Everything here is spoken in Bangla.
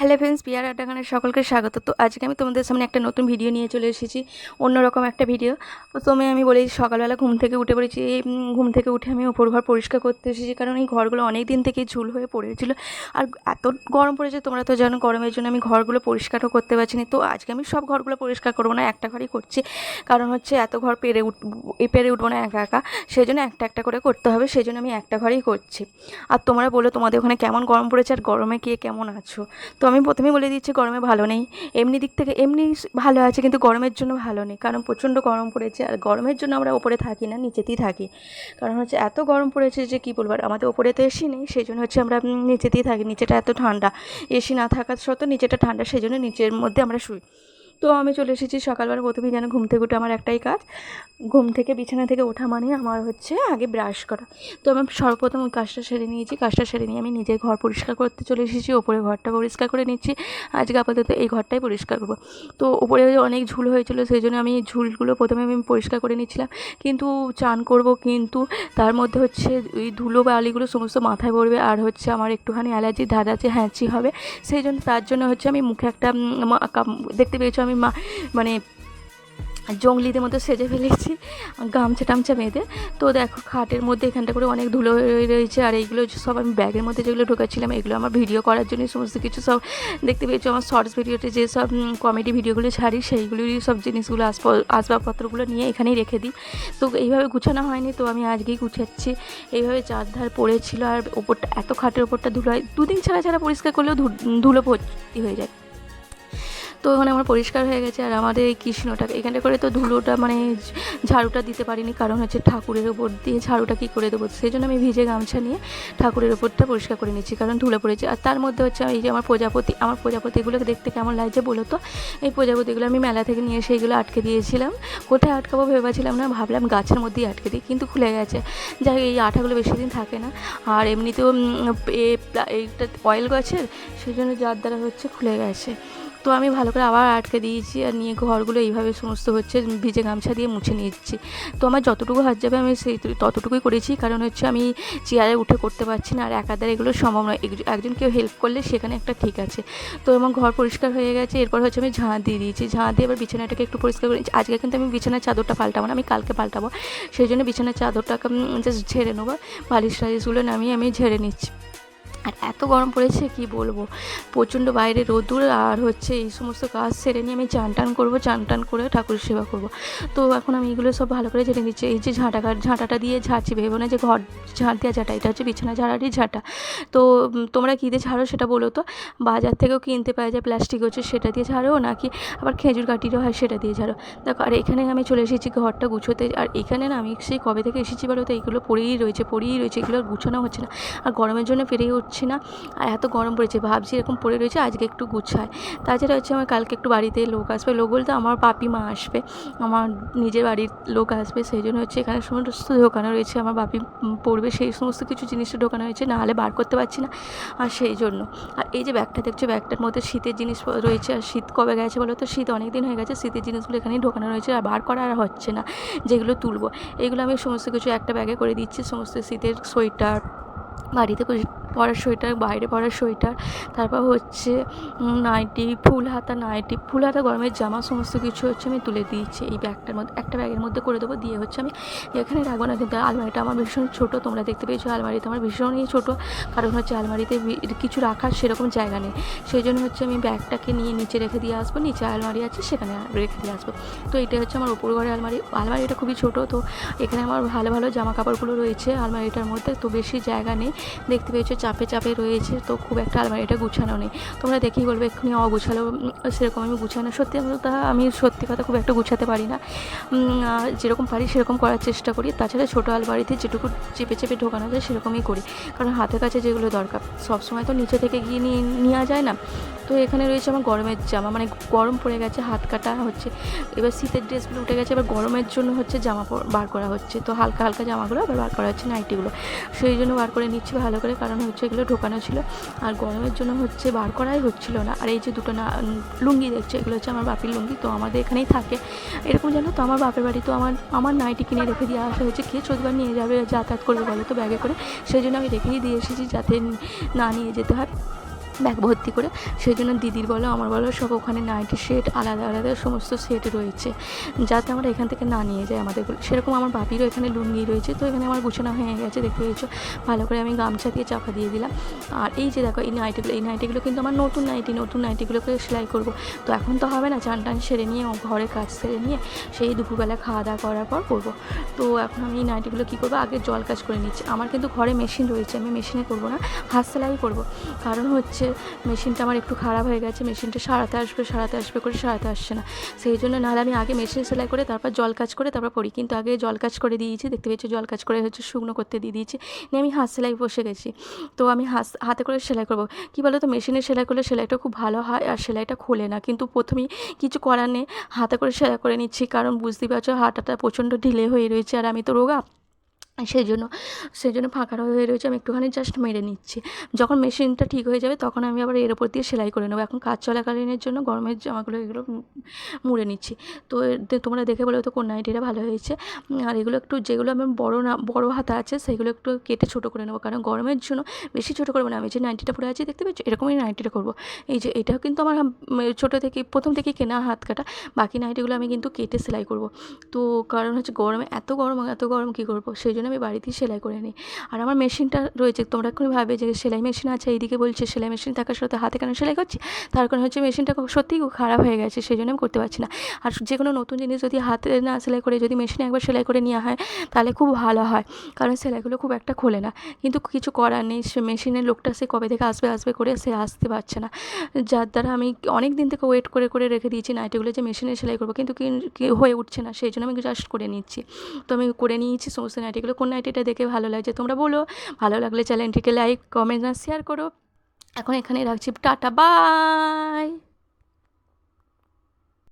হ্যালো ফ্রেন্ডস পিয়ার আড্ডাখানের সকলকে স্বাগত। তো আজকে আমি তোমাদের সামনে একটা নতুন ভিডিও নিয়ে চলে এসেছি, অন্যরকম একটা ভিডিও। প্রথমে আমি বলি, সকালবেলা ঘুম থেকে উঠে পড়েছি ঘুম থেকে উঠে আমি ওপর ঘর পরিষ্কার করতে এসেছি, কারণ এই ঘরগুলো অনেক দিন থেকেই ঝুল হয়ে পড়েছিল। আর এত গরম পড়েছে, তোমরা তো জানো গরমের জন্য আমি ঘরগুলো পরিষ্কারও করতে পারছি না তো আজকে আমি সব ঘরগুলো পরিষ্কার করব না, একটা ঘরই করছি। কারণ হচ্ছে এত ঘর পেরে উঠ পেরে উঠবো না একা একা সেই জন্য একটা একটা করে করতে হবে সেই জন্য আমি একটা ঘরেই করছি। আর তোমরা বলো, তোমাদের ওখানে কেমন গরম পড়েছে, আর গরমে কে কেমন আছো? তো আমি প্রথমেই বলে দিচ্ছি গরমে ভালো নেই। এমনি দিক থেকে এমনি ভালো আছে, কিন্তু গরমের জন্য ভালো নেই। কারণ প্রচণ্ড গরম পড়েছে, আর গরমের জন্য আমরা ওপরে থাকি না, নিচেতেই থাকি। কারণ হচ্ছে এত গরম পড়েছে যে কী বলব আমাদের ওপরে তো এসি নেই সেই জন্য হচ্ছে আমরা নিচেতেই থাকি। নিচেটা এত ঠান্ডা, এসি না থাকার সত্ত্বেও নিচেটা ঠান্ডা সেই জন্য নিচের মধ্যে আমরা শুই। তো আমি চলে এসেছি সকালবেলা প্রথমেই যেন ঘুম থেকে উঠে আমার একটাই কাজ। ঘুম থেকে, বিছানা থেকে ওঠা মানে আমার হচ্ছে আগে ব্রাশ করা। তো আমি সর্বপ্রথম ওই কাজটা সেরে নিয়েছি, কাজটা সেরে নিয়ে আমি নিজের ঘর পরিষ্কার করতে চলে এসেছি ওপরে ঘরটা পরিষ্কার করে নিচ্ছি। আজকে আপাতত এই ঘরটাই পরিষ্কার করব। তো ওপরে অনেক ঝুল হয়েছিল, সেই জন্য আমি ঝুলগুলো প্রথমে আমি পরিষ্কার করে নিচ্ছিলাম। কিন্তু চান করব কিন্তু তার মধ্যে হচ্ছে ওই ধুলো বা আলিগুলো সমস্ত মাথায় পড়বে আর হচ্ছে আমার একটুখানি অ্যালার্জি আছে হ্যাঁচি হবে, সেই জন্য তার জন্য হচ্ছে আমি মুখে একটা দেখতে পেয়েছ আমি মা মানে জঙ্গলিদের মতো সেজে ফেলেছি, গামছা টামছা বেঁধে। তো দেখো, খাটের মধ্যে এখানটা করে অনেক ধুলো রয়েছে, আর এইগুলো সব আমি ব্যাগের মধ্যে যেগুলো ঢোকাচ্ছিলাম এগুলো আমার ভিডিও করার জন্য সমস্ত কিছু সব দেখতে পেয়েছ। আমার শর্টস ভিডিওতে যে সব কমেডি ভিডিওগুলো ছাড়ি সেইগুলোরই সব জিনিসগুলো আসব আসবাবপত্রগুলো নিয়ে এখানেই রেখে দিই। তো এইভাবে গুছানো হয়নি, তো আমি আজকেই গুছাচ্ছি। এইভাবে চারধার পড়েছিল, আর ওপরটা, এত খাটের ওপরটা ধুলো হয়, দুদিন ছাড়া ছাড়া পরিষ্কার করলেও ধুলো ভর্তি হয়ে যায়। তো ওখানে আমার পরিষ্কার হয়ে গেছে আর আমাদের এই কৃষ্ণটা, এখানটা করে তো ধুলোটা মানে ঝাড়ুটা দিতে পারিনি কারণ হচ্ছে ঠাকুরের ওপর দিয়ে ঝাড়ুটা কী করে দেবো? সেই জন্য আমি ভিজে গামছা নিয়ে ঠাকুরের ওপরটা পরিষ্কার করে নিচ্ছি কারণ ধুলো পড়েছে। আর তার মধ্যে হচ্ছে এই যে আমার প্রজাপতি, আমার প্রজাপতিগুলোকে দেখতে কেমন লাগছে বলো তো? এই প্রজাপতিগুলো আমি মেলা থেকে নিয়ে এসে এগুলো আটকে দিয়েছিলাম। কোথায় আটকাবো ভেবেছিলাম না, ভাবলাম গাছের মধ্যেই আটকে দিই কিন্তু খুলে গেছে। যাই এই আঠাগুলো বেশি দিন থাকে না। আর এমনিতেও এইটা অয়েল গাছের, সেই জন্য যার দ্বারা হচ্ছে খুলে গেছে। তো আমি ভালো করে আবার আটকে দিয়েছি আর নিয়ে ঘরগুলো এইভাবে সমস্ত হচ্ছে ভিজে গামছা দিয়ে মুছে নিচ্ছি তো আমার যতটুকু হাত যাবে আমি সেই ততটুকুই করেছি। কারণ হচ্ছে আমি চেয়ারে উঠে করতে পারছি না আর একাধারে এগুলো সম্ভব নয়। একজন কেউ হেল্প করলে সেখানে একটা ঠিক আছে। তো আমার ঘর পরিষ্কার হয়ে গেছে। এরপর হচ্ছে আমি ঝাঁ দিয়ে দিয়েছি। ঝাঁ দিয়ে এবার বিছানাটাকে একটু পরিষ্কার করে নিচ্ছি আজকে কিন্তু আমি বিছানার চাদরটা পাল্টাবো না, আমি কালকে পাল্টাবো। সেই জন্য বিছানার চাদরটাকে জাস্ট ঝেড়ে নেব। বালিশ টালিশগুলো নামিয়ে আমি ঝেড়ে নিচ্ছি। আর এত গরম পড়েছে, কি বলব? প্রচণ্ড বাইরে রোদুর আর হচ্ছে এই সমস্ত কাজ সেরে নিয়ে আমি চান টান করব, চান টান করে ঠাকুরের সেবা করব। তো এখন আমি এগুলো সব ভালো করে ঝেড়ে নিচ্ছি। এই যে ঝাঁটা ঝাঁটাটা দিয়ে ঝাড়ছি ভেবো না যে ঘর ঝাঁট দেওয়া ঝাঁটা, এটা হচ্ছে বিছানা ঝাড়ারই ঝাঁটা। তো তোমরা কী দিয়ে ঝাড়ো সেটা বলো তো? বাজার থেকেও কিনতে পাওয়া যায় প্লাস্টিক হচ্ছে, সেটা দিয়ে ঝাড়ো, নাকি আবার খেজুর কাঠিরও হয় সেটা দিয়ে ঝাড়ো? দেখো, আর এখানে আমি চলে এসেছি ঘরটা গুছোতে, আর এখানে না আমি সেই কবে থেকে এসেছি বলো তো? এইগুলো পড়েই রয়েছে পড়েই রয়েছে, এগুলো গুছানো হচ্ছে না। আর গরমের জন্য পেরেই উঠছি না। আর এত গরম পড়েছে, ভাবছি এরকম পড়ে রয়েছে, আজকে একটু গুছায়। তাছাড়া হচ্ছে আমার কালকে একটু বাড়িতে লোক আসবে। লোক বলতে আমার পাপি মা আসবে, আমার নিজের বাড়ির লোক আসবে, সেই জন্য হচ্ছে এখানে সমস্ত ঢোকানো রয়েছে, আমার বাপি পড়বে, সেই সমস্ত কিছু জিনিসটা ঢোকানো হয়েছে না হলে বার করতে পারছি না। আর সেই জন্য। আর এই যে ব্যাগটা দেখছ, ব্যাগটার মধ্যে শীতের জিনিস রয়েছে, আর শীত কবে গেছে বলো তো? শীত অনেক দিন হয়ে গেছে, শীতের জিনিসগুলো এখানেই ঢোকানো রয়েছে, আর বার করা আর হচ্ছে না, যেগুলো তুলবো। এগুলো আমি সমস্ত কিছু একটা ব্যাগে করে দিচ্ছি, সমস্ত শীতের সোয়েটার, বাড়িতে পরার সোয়েটার বাইরে পরার সোয়েটার তারপর হচ্ছে নাইটি, ফুল হাতা, নাইটি, ফুল হাতা, গরমের জামা, সমস্ত কিছু হচ্ছে আমি তুলে দিয়েছি এই ব্যাগটার মধ্যে। একটা ব্যাগের মধ্যে করে দেবো, দিয়ে হচ্ছে আমি এখানে রাখব না। কিন্তু আলমারিটা আমার ভীষণ ছোটো, তোমরা দেখতে পেয়েছ আলমারিতে আমার ভীষণই ছোটো। কারণ হচ্ছে আলমারিতে কিছু রাখার সেরকম জায়গা নেই। সেই জন্য হচ্ছে আমি ব্যাগটাকে নিয়ে নিচে রেখে দিয়ে আসব, নিচে আলমারি আছে, সেখানে রেখে দিয়ে আসব। তো এটা হচ্ছে আমার উপর ঘরে আলমারি। আলমারিটা খুবই ছোটো, তো এখানে আমার ভালো ভালো জামা কাপড়গুলো রয়েছে আলমারিটার মধ্যে, তো বেশি জায়গা নেই। দেখতে পেয়েছ চাপে চাপে রয়েছে, তো খুব একটা আলমারিটা গুছানো নেই। তোমরা দেখেই বলবে, এক্ষুনি অগুছালো সেরকম আমি গুছানো, সত্যি তা, আমি সত্যি কথা খুব একটা গুছাতে পারি না। যেরকম পারি সেরকম করার চেষ্টা করি, তাছাড়া ছোটো আলমারিতে যেটুকু চেপে চেপে ঢোকানো যায় সেরকমই করি। কারণ হাতের কাছে যেগুলো দরকার, সবসময় তো নিচে থেকে গিয়ে নিয়ে নেওয়া যায় না। তো এখানে রয়েছে আমার গরমের জামা মানে গরম পড়ে গেছে, হাত কাটা হচ্ছে। এবার শীতের ড্রেসগুলো উঠে গেছে, এবার গরমের জন্য হচ্ছে জামা বার করা হচ্ছে। তো হালকা হালকা জামাগুলো আবার বার করা হচ্ছে, নাইটিগুলো। সেই জন্য বার করে নিচ্ছি ভালো করে, কারণ হচ্ছে এগুলো ঢোকানো ছিল। আর গরমের জন্য হচ্ছে বার করাই হচ্ছিল না। আর এই যে দুটো না লুঙ্গি দেখছে, এগুলো হচ্ছে আমার বাপির লুঙ্গি, তো আমাদের এখানেই থাকে। এরকম জানো তো, আমার বাপের বাড়ি তো আমার আমার নাইটি কিনে রেখে দিয়ে আসা হয়েছে। কে চোদ্দবার নিয়ে যাবে, যাতায়াত করবে বলো তো ব্যাগে করে? সেই জন্য আমি রেখেই দিয়ে এসেছি, যাতে না নিয়ে যেতে হয়। ব্যাগ ভর্তি করে। সেই জন্য দিদির বলো, আমার বলো, সব ওখানে নাইটি সেট, আলাদা আলাদা সমস্ত সেট রয়েছে। যাতে আমরা এখান থেকে না নিয়ে যাই আমাদের সেরকম আমার বাপিরও এখানে লুঙ্গি রয়েছে, তো এখানে আমার গুছানো হয়ে গেছে, দেখতে পেয়েছ? ভালো করে আমি গামছা দিয়ে চাপা দিয়ে দিলাম। আর এই যে দেখো, এই নাইটিগুলো এই নাইটিগুলো কিন্তু আমার নতুন নাইটি, নতুন নাইটিগুলোকে সেলাই করব। তো এখন তো হবে না, চান টান সেরে নিয়ে ঘরে কাজ সেরে নিয়ে, সেই দুপুরবেলা খাওয়া দাওয়া করার পর করব। তো এখন আমি এই নাইটিগুলো কী করব? আগে জল কাজ করে নিচ্ছি। আমার কিন্তু ঘরে মেশিন রয়েছে, আমি মেশিনে করব না, হাত সেলাই করব। কারণ হচ্ছে মেশিনটা আমার একটু খারাপ হয়ে গেছে, মেশিনটা সারাতে আসবে সারাতে আসবে করে সারাতে আসছে না। সেই জন্য নাহলে আমি আগে মেশিন সেলাই করে তারপর জল কাজ করে তারপর পড়ি। কিন্তু আগে জল কাজ করে দিয়েছি, দেখতে পেয়েছি জল কাজ করে হচ্ছে শুকনো করতে দিয়ে দিয়েছি। নিয়ে আমি হাত সেলাই বসে গেছি। তো আমি হাত, হাতে করে সেলাই করব। কী বলো তো মেশিনে সেলাই করলে সেলাইটা খুব ভালো হয় আর সেলাইটা খোলে না। কিন্তু প্রথমেই কিছু করার নেই, হাতে করে সেলাই করে নিচ্ছি। কারণ বুঝতেই পারছ হাঁটাটা প্রচণ্ড ঢিলে হয়ে রয়েছে আর আমি তো রোগা। সেই জন্য সেই জন্য ফাঁকা হয়ে রয়েছে। আমি একটুখানি জাস্ট মেরে নিচ্ছি। যখন মেশিনটা ঠিক হয়ে যাবে তখন আমি আবার এর ওপর দিয়ে সেলাই করে নেব। এখন কাজ চলাকালীনের জন্য গরমের জামাগুলো এগুলো মুড়ে নিচ্ছি। তো তোমরা দেখে বলো তো কোন নাইটিটা ভালো হয়েছে। আর এগুলো একটু যেগুলো আমার বড় না, বড় হাতা আছে সেগুলো একটু কেটে ছোটো করে নেব। কারণ গরমের জন্য বেশি ছোটো করব না। আমি যে নাইটিটা পরে আছি দেখতে পাচ্ছি? এরকমই নাইটিটা করব। এই যে এটাও কিন্তু আমার ছোটো থেকে প্রথম থেকে কেনা হাত কাটা। বাকি নাইটিগুলো আমি কিন্তু কেটে সেলাই করব। তো কারণ হচ্ছে গরমে, এত গরম এত গরম কী করব? সেই জন্য আমি বাড়িতেই সেলাই করে নিই। আর আমার মেশিনটা রয়েছে, তোমরা এক্ষুনি ভাবে যে সেলাই মেশিন আছে, এইদিকে বলছে সেলাই মেশিন থাকার সাথে হাতে কেন সেলাই করছি? তার কারণ হচ্ছে মেশিনটা সত্যিই খারাপ হয়ে গেছে, সেই জন্য আমি করতে পারছি না। আর যে কোনো নতুন জিনিস যদি হাতে না সেলাই করে, যদি মেশিনে একবার সেলাই করে নেওয়া হয়, তাহলে খুব ভালো হয়। কারণ সেলাইগুলো খুব একটা খোলে না। কিন্তু কিছু করার নেই, সে মেশিনের লোকটা সে কবে থেকে আসবে আসবে করে সে আসতে পারছে না। যার দ্বারা আমি অনেক দিন থেকে ওয়েট করে করে রেখে দিয়েছি নাইটিগুলো যে মেশিনে সেলাই করব, কিন্তু হয়ে উঠছে না, সেই জন্য আমি জাস্ট করে নিচ্ছি। তো আমি করে নিয়েছি, সমস্ত নাইটিগুলো কোন নাইটিটা দেখে ভালো লাগছে। তোমরা বলো, ভালো লাগলে চ্যানেলটিকে লাইক কমেন্ট শেয়ার করো। এখন এখানে রাখছি, টাটা বাই